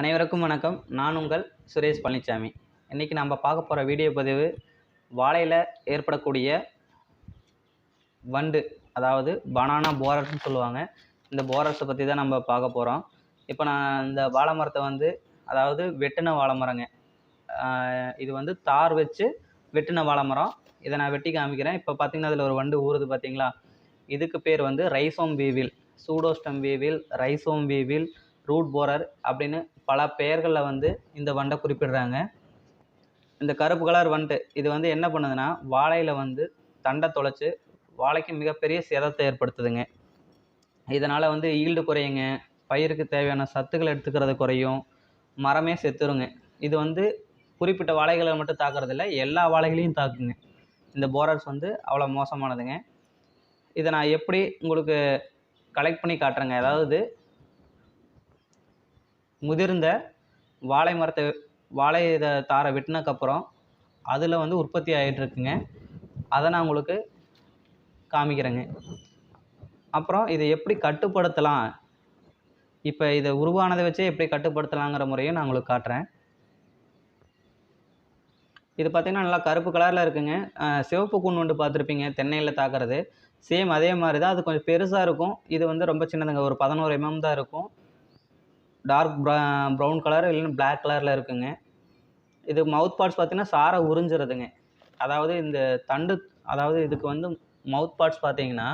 அனைவருக்கும் வணக்கம். நான் உங்கள் சுரேஷ் பழனிசாமி இன்றைக்கி நம்ம பார்க்க போகிற வீடியோ பதிவு வாழையில் ஏற்படக்கூடிய வண்டு அதாவது பனானா போரர்ஸ்னு சொல்லுவாங்க. இந்த போரர்ஸை பற்றி தான் நம்ம பார்க்க போகிறோம் இப்போ நான் இந்த வாழை மரத்தை வந்து அதாவது வெட்டின வாழை மரங்க இது வந்து தார் வச்சு வெட்டின வாழை மரம். இதை நான் வெட்டி காமிக்கிறேன். இப்போ பார்த்தீங்கன்னா அதில் ஒரு வண்டு ஊறுது பார்த்தீங்களா இதுக்கு பேர் வந்து rhizome weevil. Pseudostem weevil rhizome weevil root borer அப்படின்னு பல பெயர்களில் வந்து இந்த வண்டை குறிப்பிடுறாங்க. இந்த கருப்பு கலர் வண்டு இது வந்து என்ன பண்ணுதுன்னா வாழையில் வந்து தண்டை தொலைச்சி வாழைக்கு மிகப்பெரிய சேதத்தை ஏற்படுத்துதுங்க. இதனால் வந்து ஈல்டு குறையுங்க பயிருக்கு தேவையான சத்துக்கள் எடுத்துக்கிறது குறையும் மரமே செத்துருங்க. இது வந்து குறிப்பிட்ட வாழைகளை மட்டும் தாக்குறதில்ல எல்லா வாழைகளையும் தாக்குங்க. இந்த போரர்ஸ் வந்து அவ்வளோ மோசமானதுங்க. இதை நான் எப்படி உங்களுக்கு கலெக்ட் பண்ணி காட்டுறேங்க. அதாவது முதிர்ந்த வாழை மரத்தை வாழை இதை தாரை வெட்டினக்கப்புறம் அதில் வந்து உற்பத்தி ஆகிட்டுருக்குங்க அதை நான் உங்களுக்கு காமிக்கிறேங்க. அப்புறம் இதை எப்படி கட்டுப்படுத்தலாம்? இப்போ இதை உருவானதை வச்சே எப்படி கட்டுப்படுத்தலாங்கிற முறையும் நான் உங்களுக்கு காட்டுறேன். இது பார்த்திங்கன்னா நல்லா கருப்பு கலரில் இருக்குங்க. சிவப்பு கூண்டு வந்து பார்த்துருப்பீங்க தென்னையில் தாக்குறது. சேம் அதே மாதிரி தான் அது கொஞ்சம் பெருசாக இருக்கும். இது வந்து ரொம்ப சின்னதுங்க ஒரு பதினோரு எம்எம் தான் இருக்கும். டார்க் ப்ரௌன் கலர் இல்லைன்னா பிளாக் கலரில் இருக்குங்க. இது மவுத் பார்ட்ஸ் பார்த்திங்கன்னா சாரை உறிஞ்சிருதுங்க அதாவது இந்த தண்டு அதாவது இதுக்கு வந்து மவுத் பார்ட்ஸ் பார்த்தீங்கன்னா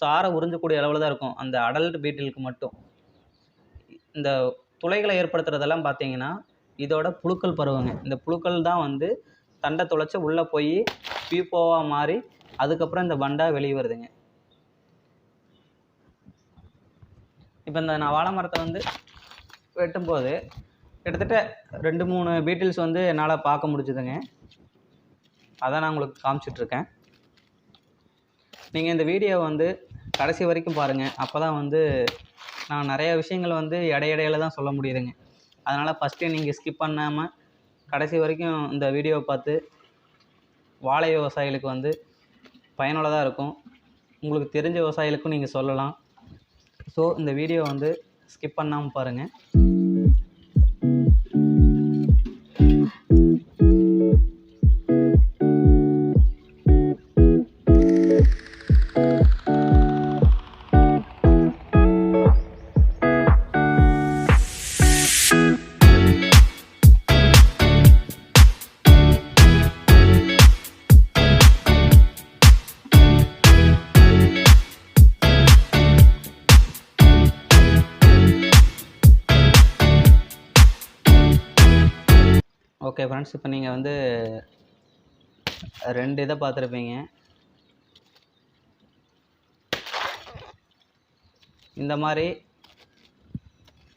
சாரை உறிஞ்சக்கூடிய அளவில் தான் இருக்கும். அந்த அடல்ட் பீட்டிலுக்கு மட்டும். இந்த துளைகளை ஏற்படுத்துறதெல்லாம் பார்த்தீங்கன்னா இதோட புழுக்கள் பருவங்க. இந்த புழுக்கள் தான் வந்து தண்டை துளைச்சி உள்ளே போய் பீப்போவாக மாறி அதுக்கப்புறம் இந்த பண்டா வெளியே வருதுங்க. இப்போ இந்த நான் வாழை மரத்தை வந்து வெட்டும்போது கிட்டத்தட்ட ரெண்டு மூணு பீட்டில்ஸ் வந்து என்னால் பார்க்க முடிஞ்சுதுங்க. அதை நான் உங்களுக்கு காமிச்சிட்ருக்கேன். நீங்கள் இந்த வீடியோ வந்து கடைசி வரைக்கும் பாருங்கள் அப்போ தான் வந்து நான் நிறைய விஷயங்கள் வந்து இடையிடையில தான் சொல்ல முடியுதுங்க. அதனால் ஃபஸ்ட்டு நீங்கள் ஸ்கிப் பண்ணாமல் கடைசி வரைக்கும் இந்த வீடியோவை பார்த்து வாழை விவசாயிகளுக்கு வந்து பயனுள்ளதாக இருக்கும். உங்களுக்கு தெரிஞ்ச விவசாயிகளுக்கும் நீங்கள் சொல்லலாம். ஸோ இந்த வீடியோ வந்து ஸ்கிப் பண்ணாமல் பாருங்கள் ஓகே ஃப்ரெண்ட்ஸ் இப்போ நீங்கள் வந்து ரெண்டு இதை பார்த்துருப்பீங்க. இந்த மாதிரி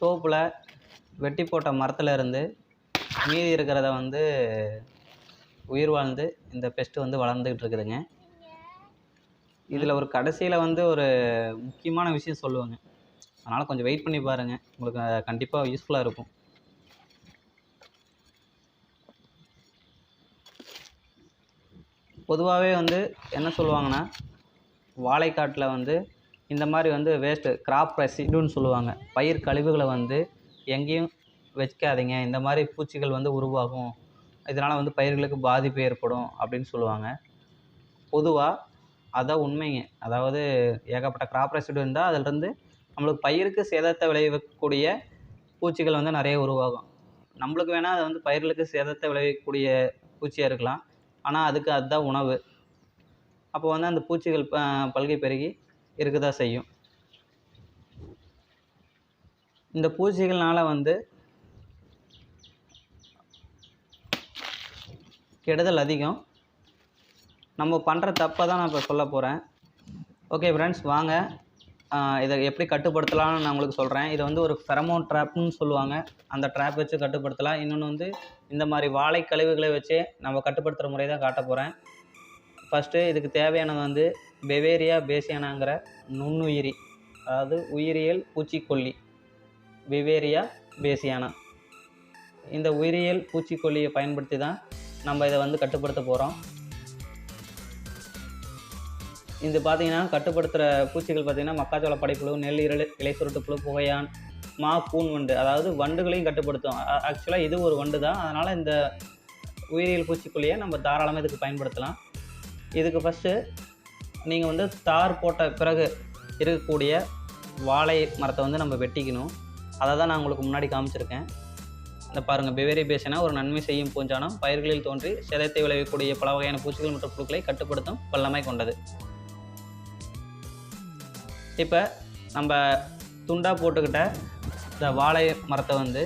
தோப்பில் வெட்டி போட்ட மரத்தில் இருந்து மீதி இருக்கிறத வந்து உயிர் வாழ்ந்து இந்த பெஸ்ட்டு வந்து வளர்ந்துக்கிட்டு இருக்குதுங்க. இதில் ஒரு கடைசியில் வந்து ஒரு முக்கியமான விஷயம் சொல்லுவாங்க. அதனால் கொஞ்சம் வெயிட் பண்ணி பாருங்கள் உங்களுக்கு கண்டிப்பாக யூஸ்ஃபுல்லாக இருக்கும். பொதுவாகவே வந்து என்ன சொல்லுவாங்கன்னா வாழைக்காட்டில் வந்து இந்த மாதிரி வந்து வேஸ்ட்டு கிராப் ரெசிடுன்னு சொல்லுவாங்க. பயிர் கழிவுகளை வந்து எங்கேயும் வைக்காதீங்க. இந்த மாதிரி பூச்சிகள் வந்து உருவாகும். இதனால் வந்து பயிர்களுக்கு பாதிப்பு ஏற்படும் அப்படின்னு சொல்லுவாங்க. பொதுவாக அதான் உண்மைங்க. அதாவது ஏகப்பட்ட கிராப் ரெசிடு இருந்தால் அதிலிருந்து நம்மளுக்கு பயிருக்கு சேதத்தை விளைவிக்கக்கூடிய பூச்சிகள் வந்து நிறைய உருவாகும். நம்மளுக்கு வேணால் அது வந்து பயிர்களுக்கு சேதத்தை விளைவிக்கக்கூடிய பூச்சியாக இருக்கலாம். ஆனால் அதுக்கு அதுதான் உணவு. அப்போ வந்து அந்த பூச்சிகள் ப பெருகி இருக்க தான் செய்யும். இந்த பூச்சிகள்னால் வந்து கெடுதல் அதிகம். நம்ம பண்ணுற தப்பை தான் நான் இப்போ சொல்ல போகிறேன் ஓகே ஃப்ரெண்ட்ஸ் வாங்க. இதை எப்படி கட்டுப்படுத்தலாம்னு நான் உங்களுக்கு சொல்கிறேன் இதை வந்து ஒரு ஃபெரமோன் ட்ராப்னு சொல்லுவாங்க. அந்த ட்ராப் வச்சு கட்டுப்படுத்தலாம். இன்னொன்று வந்து இந்த மாதிரி வாழை கழிவுகளை வச்சு நம்ம கட்டுப்படுத்துகிற முறை தான் காட்ட போகிறேன் ஃபஸ்ட்டு இதுக்கு தேவையானது வந்து பெவேரியா பேசியானாங்கிற நுண்ணுயிரி அதாவது உயிரியல் பூச்சிக்கொல்லி. பெவேரியா பேசியானா இந்த உயிரியல் பூச்சிக்கொல்லியை பயன்படுத்தி தான் நம்ம இதை வந்து கட்டுப்படுத்த போகிறோம் இது பார்த்தீங்கன்னா கட்டுப்படுத்துகிற பூச்சிகள் பார்த்தீங்கன்னா மக்காச்சோள படைப்புழு நெல் இரல் இலை சுருட்டு புழு புகையான் மா பூன் வண்டு. அதாவது வண்டுகளையும் கட்டுப்படுத்தும். ஆக்சுவலாக இது ஒரு வண்டு தான் அதனால் இந்த உயிரியல் பூச்சிக்கொல்லியை நம்ம தாராளமாக இதுக்கு பயன்படுத்தலாம். இதுக்கு ஃபஸ்ட்டு நீங்கள் வந்து தார் போட்ட பிறகு இருக்கக்கூடிய வாழை மரத்தை வந்து நம்ம வெட்டிக்கணும். அதை தான் நான் உங்களுக்கு முன்னாடி காமிச்சிருக்கேன். இந்த பாருங்கள் பெவேரி பேசினா ஒரு நன்மை செய்யும் பூஞ்சானம். பயிர்களில் தோன்றி சிதைத்தை விளைவிக்கூடிய பல வகையான பூச்சிகள் மற்றும் புழுக்களை கட்டுப்படுத்தும் வல்லமை கொண்டது. இப்போ நம்ம துண்டாக போட்டுக்கிட்ட இந்த வாழை மரத்தை வந்து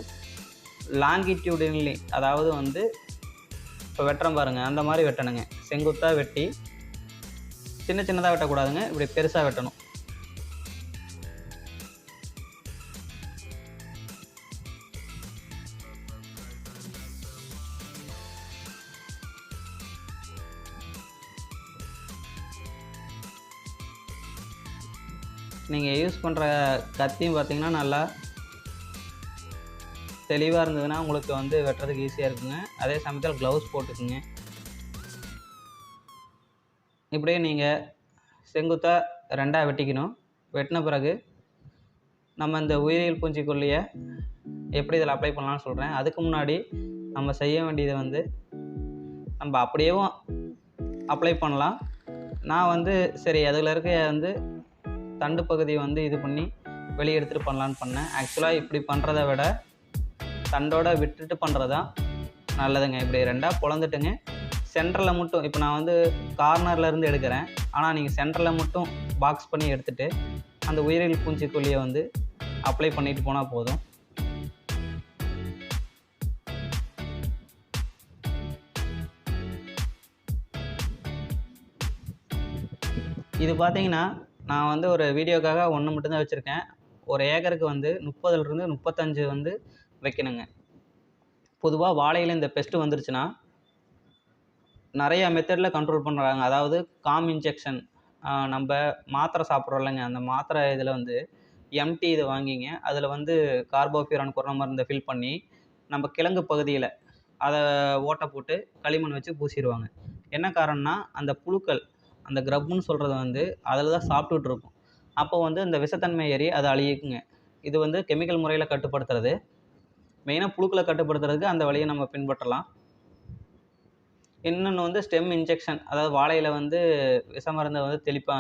லாங்கிட்யூடின்லி அதாவது வந்து இப்போ வெட்டுறோம் பாருங்கள் அந்த மாதிரி வெட்டணுங்க. செங்குத்தாக வெட்டி சின்ன சின்னதாக வெட்டக்கூடாதுங்க இப்படி பெருசாக வெட்டணும். நீங்கள் யூஸ் பண்ணுற கத்தியும் பார்த்தீங்கன்னா நல்லா தெளிவாக இருந்ததுன்னா உங்களுக்கு வந்து வெட்டுறதுக்கு ஈஸியாக இருக்குங்க. அதே சமயத்தில் க்ளவுஸ் போட்டுக்குங்க. இப்படியே நீங்கள் செங்குத்தாக ரெண்டாக வெட்டிக்கணும். வெட்டின பிறகு நம்ம இந்த உயிரியல் பூஞ்சிக்கொல்லியை எப்படி இதில் அப்ளை பண்ணலாம்னு சொல்கிறேன் அதுக்கு முன்னாடி நம்ம செய்ய வேண்டியதை வந்து நம்ம அப்படியேவும் அப்ளை பண்ணலாம். நான் வந்து சரி அதில் இருக்க வந்து தண்டு பகுதியை வந்து இது பண்ணி வெளியே எடுத்துகிட்டு பண்ணலான்னு பண்ணேன். ஆக்சுவலாக இப்படி பண்ணுறத விட தண்டோட விட்டுட்டு பண்ணுறதா நல்லதுங்க. இப்படி ரெண்டாக பிளந்துட்டுங்க சென்டரில் மட்டும் இப்போ நான் வந்து கார்னர்லேருந்து எடுக்கிறேன். ஆனால் நீங்கள் சென்டரில் மட்டும் பாக்ஸ் பண்ணி எடுத்துகிட்டு அந்த உயிரியல் பூஞ்சிக்கொல்லியை வந்து அப்ளை பண்ணிட்டு போனால் போதும். இது பார்த்தீங்கன்னா நான் வந்து ஒரு வீடியோக்காக ஒன்று மட்டும்தான் வச்சுருக்கேன். ஒரு ஏக்கருக்கு வந்து முப்பதுலேருந்து முப்பத்தஞ்சு வந்து வைக்கணுங்க. பொதுவாக வாழையில் இந்த பெஸ்ட்டு வந்துருச்சுன்னா நிறையா மெத்தடில் கண்ட்ரோல் பண்ணுறாங்க அதாவது காம் இன்ஜெக்ஷன் நம்ம மாத்திரை சாப்பிட்றோம் இல்லைங்க. அந்த மாத்திரை இதில் வந்து எம்டி இதை வாங்கிங்க. அதில் வந்து கார்போபியூரான் கொரோனா மருந்தை ஃபில் பண்ணி நம்ம கிழங்கு பகுதியில் அதை ஓட்டை போட்டு களிமண் வச்சு பூசிடுவாங்க. என்ன காரணம்னா அந்த புழுக்கள் அந்த கிரப்புன்னு சொல்கிறது வந்து அதில் தான் சாப்பிட்டுட்ருக்கும் அப்போ வந்து இந்த விஷத்தன்மை ஏறி அதை அழியுக்குங்க இது வந்து கெமிக்கல் முறையில் கட்டுப்படுத்துறது. மெயினாக புழுக்களை கட்டுப்படுத்துறதுக்கு அந்த வழியை நம்ம பின்பற்றலாம். இன்னொன்று வந்து ஸ்டெம் இன்ஜெக்ஷன் அதாவது வாழையில் வந்து விஷ மருந்தை வந்து தெளிப்பா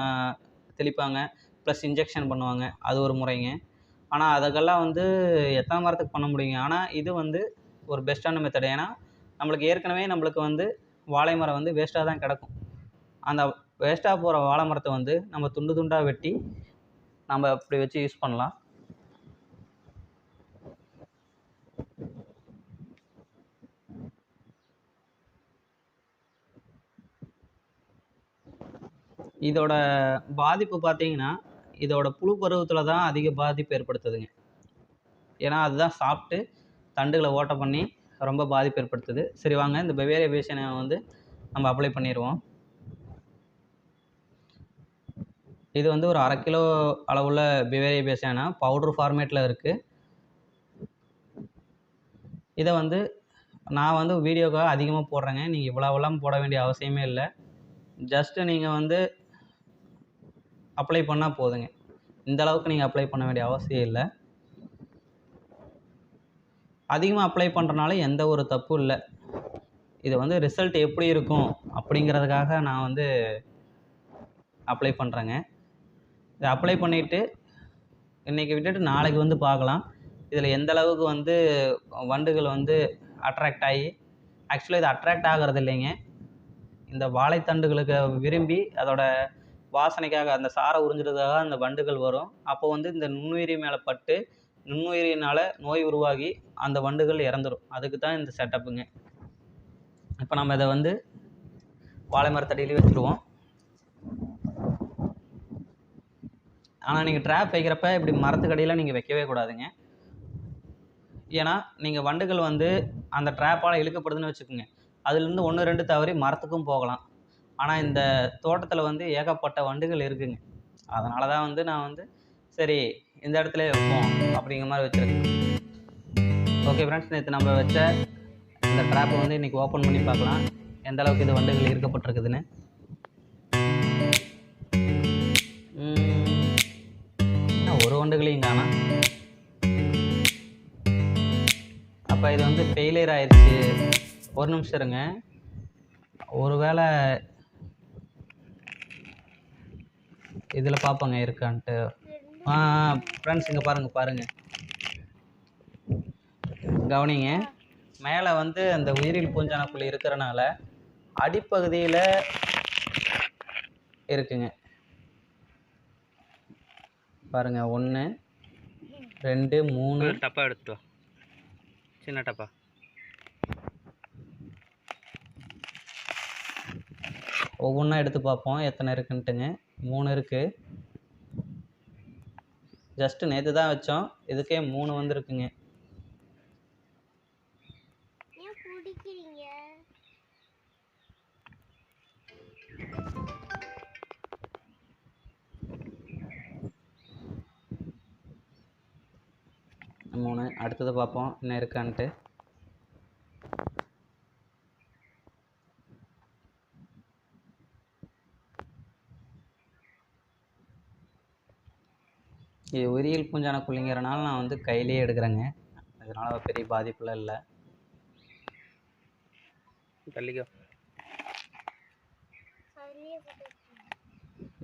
தெளிப்பாங்க. ப்ளஸ் இன்ஜெக்ஷன் பண்ணுவாங்க. அது ஒரு முறைங்க. ஆனால் அதுக்கெல்லாம் வந்து எத்தனை மரத்துக்கு பண்ண முடியுங்க? ஆனால் இது வந்து ஒரு பெஸ்ட்டான மெத்தட் ஏன்னா நம்மளுக்கு ஏற்கனவே நம்மளுக்கு வந்து வாழை மரம் வந்து வேஸ்ட்டாக தான் கிடக்கும். அந்த வேஸ்ட்டாக போகிற வாழை மரத்தை வந்து நம்ம துண்டு துண்டாக வெட்டி நம்ம அப்படி வச்சு யூஸ் பண்ணலாம். இதோட பாதிப்பு பார்த்தீங்கன்னா இதோட புழு பருவத்தில் தான் அதிக பாதிப்பு ஏற்படுத்துதுங்க. ஏன்னா அதுதான் சாப்பிட்டு தண்டுகளை ஓட்ட பண்ணி ரொம்ப பாதிப்பு ஏற்படுத்துது. சரி வாங்க இந்த பெவேரிய பேஷனை வந்து நம்ம அப்ளை பண்ணிடுவோம். இது வந்து ஒரு அரை கிலோ அளவுள்ள பிவேரிய பேசானா பவுட்ரு ஃபார்மேட்டில் இருக்குது இதை வந்து நான் வந்து வீடியோக்காக அதிகமாக போடுறேங்க. நீங்கள் இவ்வளோவெல்லாம் போட வேண்டிய அவசியமே இல்லை. ஜஸ்ட்டு நீங்கள் வந்து அப்ளை பண்ணால் போதுங்க. இந்த அளவுக்கு நீங்கள் அப்ளை பண்ண வேண்டிய அவசியம் இல்லை. அதிகமாக அப்ளை பண்ணுறனால எந்த ஒரு தப்பும் இல்லை. இது வந்து ரிசல்ட் எப்படி இருக்கும் அப்படிங்கிறதுக்காக நான் வந்து அப்ளை பண்ணுறேங்க இதை அப்ளை பண்ணிவிட்டு இன்றைக்கி விட்டுட்டு நாளைக்கு வந்து பார்க்கலாம். இதில் எந்த அளவுக்கு வந்து வண்டுகள் வந்து அட்ராக்ட் ஆகி ஆக்சுவலாக இது அட்ராக்ட் ஆகிறது இல்லைங்க. இந்த வாழைத்தண்டுகளுக்கு விரும்பி அதோட வாசனைக்காக அந்த சாரை உறிஞ்சுறதுக்காக அந்த வண்டுகள் வரும். அப்போ வந்து இந்த நுண்ணுயிரி மேலே பட்டு நுண்ணுயிரினால் நோய் உருவாகி அந்த வண்டுகள் இறந்துடும் அதுக்கு தான் இந்த செட்டப்புங்க இப்போ நம்ம இதை வந்து வாழை மரத்தடியிலே வச்சுருவோம். ஆனால் நீங்கள் ட்ராப் வைக்கிறப்ப இப்படி மரத்துக்கடியில் நீங்கள் வைக்கவே கூடாதுங்க. ஏன்னா நீங்கள் வண்டுகள் வந்து அந்த ட்ராப்பால் இழுக்கப்படுதுன்னு வச்சுக்கோங்க. அதுலேருந்து ஒன்று ரெண்டு தவறி மரத்துக்கும் போகலாம். ஆனால் இந்த தோட்டத்தில் வந்து ஏகப்பட்ட வண்டுகள் இருக்குங்க. அதனால தான் வந்து நான் வந்து சரி இந்த இடத்துல வைப்போம் அப்படிங்கிற மாதிரி வச்சுருக்கேன். ஓகே ஃப்ரெண்ட்ஸ் நேற்று நம்ம வச்ச இந்த ட்ராப்பை வந்து இன்றைக்கி ஓப்பன் பண்ணி பார்க்கலாம். எந்த அளவுக்கு இது வண்டுகள் இருக்கப்பட்டிருக்குதுன்னு சவுண்டுகளையும் காணும். அப்போ இது வந்து ஃபெயிலியர் ஆயிடுச்சு. ஒரு நிமிஷம் இருங்க. ஒருவேளை இதில் பார்ப்போங்க இருக்கான்ட்டு. ஆ ஃப்ரெண்ட்ஸ் இங்கே பாருங்கள் பாருங்கள் கவனிங்க. மேலே வந்து அந்த உயிரியல் பூஞ்சானக்குழி இருக்கிறனால அடிப்பகுதியில் இருக்குங்க. பாருங்க ஒன்று ரெண்டு மூணு. டப்பா எடுத்துட்டு சின்ன டப்பா. ஒவ்வொன்றா எடுத்து பார்ப்போம் எத்தனை இருக்குன்ட்டுங்க. மூணு இருக்குது ஜஸ்ட்டு நேற்று தான் வச்சோம். இதுக்கே மூணு வந்திருக்குங்க. அடுத்தது பார்ப்போம். என்ன இருக்கான்ட்டு. இது உயிரியல் பூஞ்சான குழிங்கிறனால நான் வந்து கையிலேயே எடுக்கிறேங்க. அதனால் பெரிய பாதிப்புலாம் இல்லை. தள்ளிக்கோ.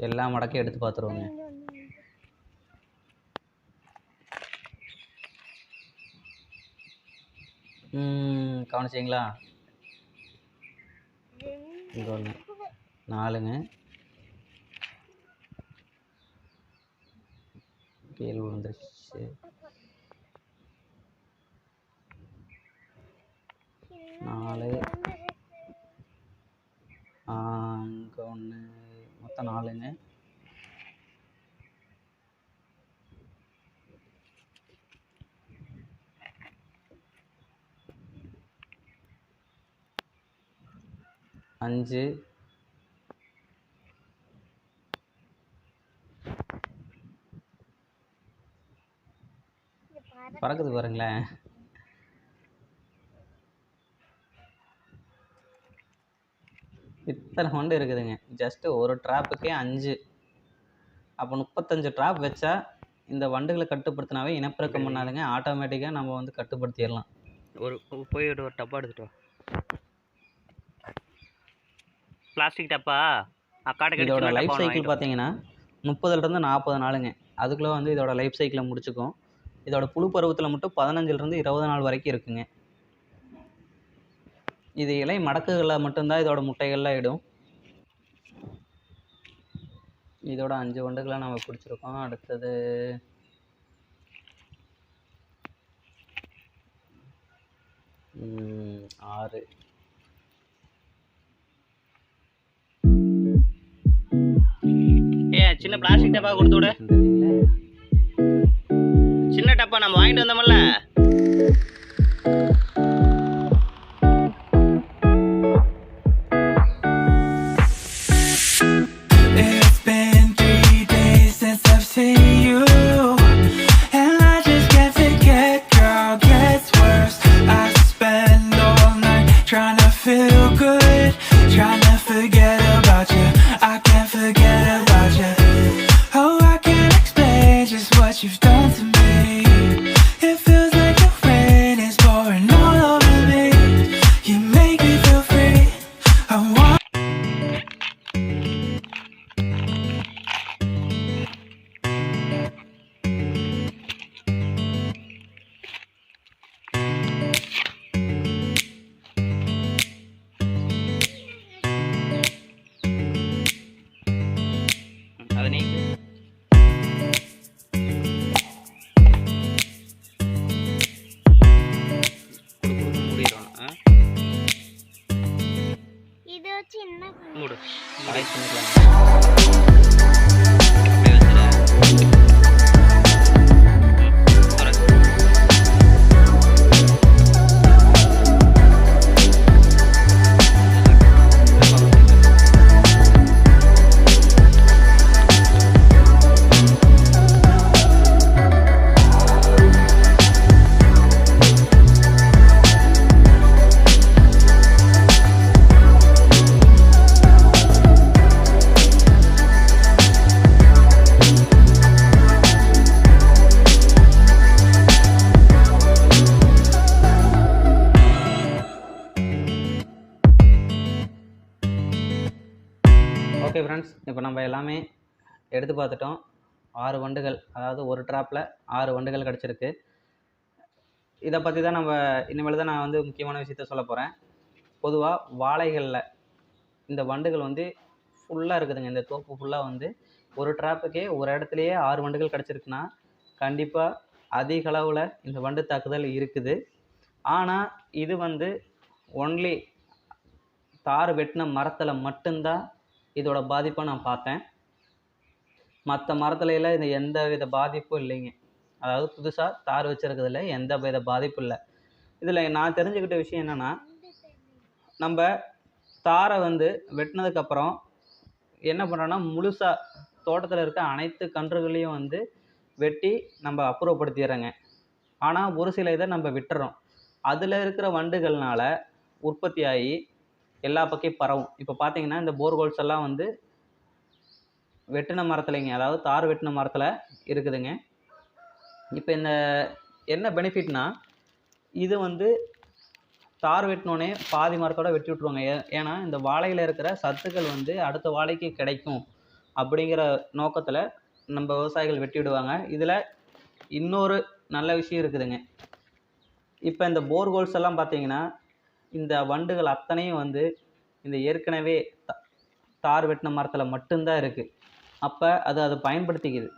எல்லா மடக்கையும் எடுத்து பார்த்துருவோங்க இங்க ஒண்ணு இங்க. ம், கவனிச்சிங்களா? இங்கே ஒன்று நாலுங்க. கீழே விழுந்துருச்சு. நாலு. இங்கே ஒன்று மொத்தம் நாலுங்க. அஞ்சு. பறக்குது பாருங்களேன். இத்தனை வண்டு இருக்குதுங்க. ஜஸ்ட்டு ஒரு ட்ராப்புக்கே அஞ்சு. அப்போ முப்பத்தஞ்சு ட்ராப் வச்சா இந்த வண்டுகளை கட்டுப்படுத்தினாவே இனப்பெருக்கம் பண்ணாதுங்க. ஆட்டோமேட்டிக்காக நம்ம வந்து கட்டுப்படுத்திடலாம். ஒரு போய் ஒரு டப்பா எடுத்துட்டு வா. பிளாஸ்டிக் டப்பா அக்காட்ட இதோட லைஃப் சைக்கிள் பார்த்தீங்கன்னா முப்பதுலேருந்து நாற்பது நாளுங்க. அதுக்குள்ளே வந்து இதோட லைஃப் சைக்கிளை முடிச்சுக்கும். இதோட புழு பருவத்தில் மட்டும் பதினஞ்சுலேருந்து இருபது நாள் வரைக்கும் இருக்குங்க. இது இலை மடக்குகளில் மட்டும்தான் இதோட முட்டைகள்லாம் இடும். இதோட அஞ்சு வண்டுகளை நம்ம பிடிச்சிருக்கோம். அடுத்தது ஆறு. சின்ன பிளாஸ்டிக் டப்பா கொடுத்து விடு சின்ன டப்பா நம்ம வாங்கிட்டு வந்தோம்ல trying to feel good, trying to forget about அதை இப்போ நம்ம எல்லாமே எடுத்து பார்த்துட்டோம். ஆறு வண்டுகள் அதாவது ஒரு ட்ராப்பில் ஆறு வண்டுகள் கிடச்சிருக்கு. இதை பற்றி தான் நம்ம இனிமேல் தான் நான் வந்து முக்கியமான விஷயத்த சொல்ல போகிறேன் பொதுவாக வாழைகளில் இந்த வண்டுகள் வந்து ஃபுல்லாக இருக்குதுங்க. இந்த தோப்பு ஃபுல்லாக வந்து ஒரு ட்ராப்புக்கே ஒரு இடத்துலையே ஆறு வண்டுகள் கிடச்சிருக்குன்னா கண்டிப்பாக அதிக அளவில் இந்த வண்டு தாக்குதல் இருக்குது. ஆனால் இது வந்து ஒன்லி தார் வெட்டின மரத்தில் மட்டும்தான் இதோட பாதிப்பை நான் பார்த்தேன். மற்ற மரத்துலையெல்லாம் இது எந்த வித பாதிப்பும் இல்லைங்க. அதாவது புதுசாக தார் வச்சுருக்கிறதுல எந்த வித பாதிப்பும் இல்லை. இதில் நான் தெரிஞ்சுக்கிட்ட விஷயம் என்னென்னா நம்ம தாரை வந்து வெட்டினதுக்கப்புறம் என்ன பண்ணுறோன்னா முழுசாக தோட்டத்தில் இருக்க அனைத்து கன்றுகளையும் வந்து வெட்டி நம்ம அப்புறப்படுத்திடுறோங்க. ஆனால் ஒரு சில இதை நம்ம விட்டுறோம். அதில் இருக்கிற வண்டுகள்னால் உற்பத்தி ஆகி எல்லா பக்கம் பரவும். இப்போ பார்த்தீங்கன்னா இந்த போர்ஹோல்ஸ் எல்லாம் வந்து வெட்டின மரத்துலைங்க. அதாவது தார் வெட்டின மரத்தில் இருக்குதுங்க. இப்போ இந்த என்ன பெனிஃபிட்னா இது வந்து தார் வெட்டினோடனே பாதி மரத்தோட வெட்டி விட்ருவாங்க ஏ ஏன்னா இந்த வாழையில் இருக்கிற சத்துக்கள் வந்து அடுத்த வாழைக்கு கிடைக்கும் அப்படிங்கிற நோக்கத்தில் நம்ம விவசாயிகள் வெட்டி விடுவாங்க. இதில் இன்னொரு நல்ல விஷயம் இருக்குதுங்க. இப்போ இந்த போர்கோல்ஸ் எல்லாம் பார்த்தீங்கன்னா இந்த வண்டுகள் அத்தனையும் வந்து இந்த ஏற்கனவே த- தார் வெட்டின மரத்தில் மட்டும்தான் இருக்குது அப்போ அது அதை பயன்படுத்திக்குது.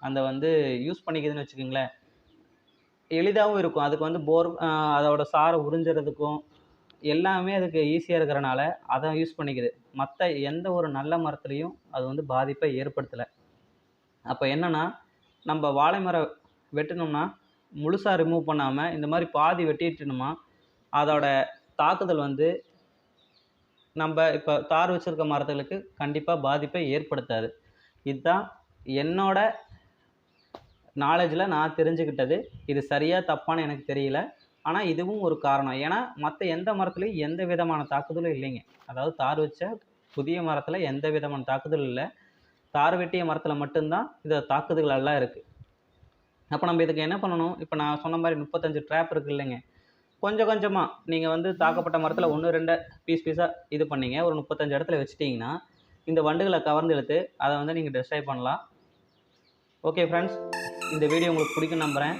அந்த வந்து யூஸ் பண்ணிக்குதுன்னு வச்சுக்கோங்களேன். எளிதாகவும் இருக்கும். அதுக்கு வந்து போர் அதோட சாரை உறிஞ்சுறதுக்கும் எல்லாமே அதுக்கு ஈஸியாக இருக்கிறனால அதை யூஸ் பண்ணிக்குது. மற்ற எந்த ஒரு நல்ல மரத்துலேயும் அது வந்து பாதிப்பை ஏற்படுத்தலை. அப்போ என்னென்னா நம்ம வாழை மரம் வெட்டினோம்னா முழுசாக ரிமூவ் பண்ணாமல் இந்த மாதிரி பாதி வெட்டிட்டோம்னா அதோட தாக்குதல் வந்து நம்ம இப்போ தார் வச்சுருக்க மரத்துகளுக்கு கண்டிப்பாக பாதிப்பை ஏற்படுத்தாது. இதுதான் என்னோட நாலேஜில் நான் தெரிஞ்சுக்கிட்டது இது சரியாக தப்பான்னு எனக்கு தெரியல. ஆனால் இதுவும் ஒரு காரணம். ஏன்னா மற்ற எந்த மரத்துலையும் எந்த விதமான தாக்குதலும் இல்லைங்க. அதாவது தார் வச்ச புதிய மரத்தில் எந்த விதமான தாக்குதலும் இல்லை. தார் வெட்டிய மரத்தில் மட்டும்தான் இதை தாக்குதல் எல்லாம் இருக்குது அப்போ நம்ம இதுக்கு என்ன பண்ணணும்? இப்போ நான் சொன்ன மாதிரி முப்பத்தஞ்சு ட்ராப் இருக்குது இல்லைங்க. கொஞ்சம் கொஞ்சமாக நீங்கள் வந்து தாக்கப்பட்ட மரத்தில் ஒன்று ரெண்டு பீஸ் பீஸாக இது பண்ணீங்க. ஒரு முப்பத்தஞ்சு இடத்துல வச்சுட்டிங்கன்னா இந்த வண்டுகளை கவர்ந்து இழுத்து அதை வந்து நீங்கள் டிஸ்ட்ராய் பண்ணலாம். ஓகே ஃப்ரெண்ட்ஸ் இந்த வீடியோ உங்களுக்கு பிடிக்கும் நம்புகிறேன்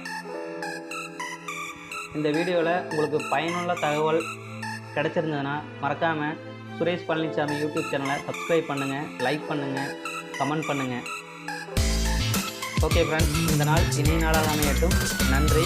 இந்த வீடியோவில் உங்களுக்கு பயனுள்ள தகவல் கிடச்சிருந்ததுன்னா மறக்காமல் சுரேஷ் பழனிசாமி யூடியூப் சேனலை சப்ஸ்கிரைப் பண்ணுங்கள் லைக் பண்ணுங்கள் கமெண்ட் பண்ணுங்கள் ஓகே ஃப்ரெண்ட்ஸ் இந்த நாள் இனிய நாளாக அமையட்டும். நன்றி